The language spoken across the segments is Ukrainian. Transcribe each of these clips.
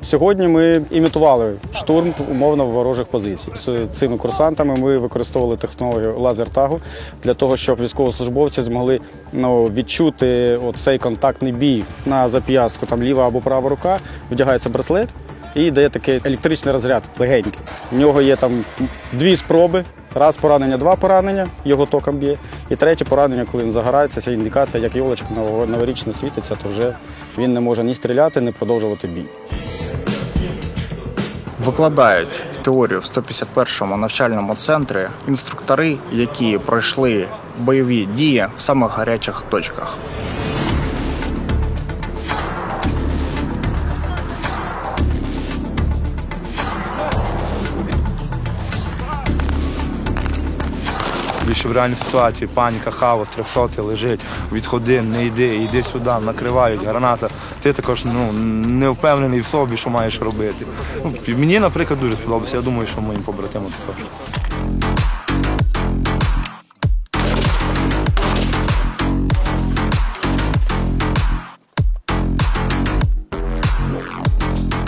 Сьогодні ми імітували штурм умовно ворожих позицій. З цими курсантами ми використовували технологію лазертагу для того, щоб військовослужбовці змогли ну, відчути цей контактний бій на зап'ястку, там ліва або права рука, вдягається браслет і дає такий електричний розряд легенький. У нього є там дві спроби. Раз поранення, два поранення, його током б'є. І третє поранення, коли він загорається, це індикація, як йолочка новорічно світиться, то вже він не може ні стріляти, ні продовжувати бій. Викладають теорію в 151-му навчальному центрі інструктори, які пройшли бойові дії в самих гарячих точках. Більше в реальній ситуації паніка, хаос, трьохсотий лежить, відходи, не йди, йди сюди, накривають, граната. Ти також ну, не впевнений в собі, що маєш робити. Ну, мені, наприклад, дуже сподобалося. Я думаю, що моїм побратимам також.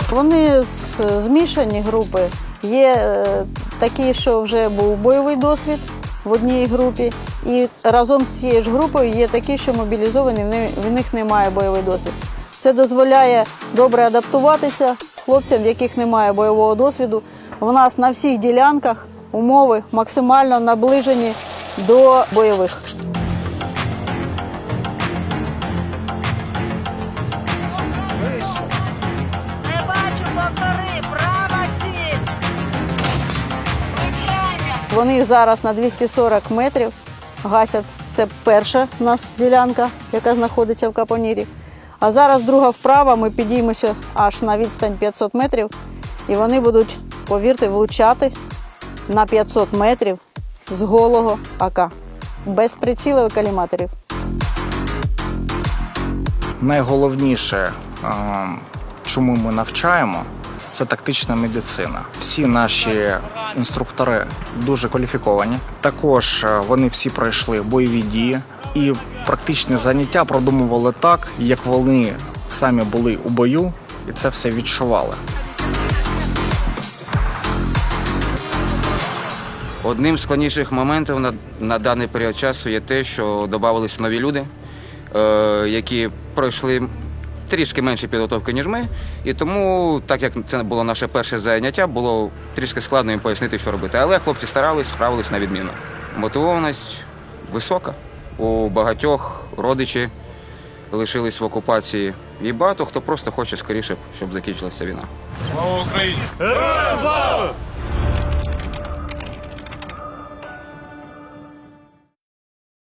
Вони змішані групи. Є е, такі, що вже був бойовий досвід в одній групі, і разом з цією ж групою є такі, що мобілізовані, в ни- в них немає бойовий досвід. Це дозволяє добре адаптуватися хлопцям, в яких немає бойового досвіду. У нас на всіх ділянках умови максимально наближені до бойових. Вони зараз на 240 метрів гасять. Це перша у нас ділянка, яка знаходиться в Капонірі. А зараз друга вправа, ми підіймемося аж на відстань 500 метрів, і вони будуть, повірте, влучати на 500 метрів з голого АК, без прицілів і каліматорів. Найголовніше, е, чому ми навчаємо, це тактична медицина. Всі наші інструктори дуже кваліфіковані. Також е, вони всі пройшли бойові дії і практичні заняття продумували так, як вони самі були у бою, і це все відчували. Одним з складніших моментів на, на даний період часу є те, що додавалися нові люди, е, які пройшли трішки менше підготовки, ніж ми. І тому, так як це було наше перше заняття, було трішки складно їм пояснити, що робити. Але хлопці старались, справились на відміну. Мотивованість висока. У багатьох родичі лишились в окупації. І багато хто просто хоче скоріше, щоб закінчилася війна. Слава Україні! Героям слава!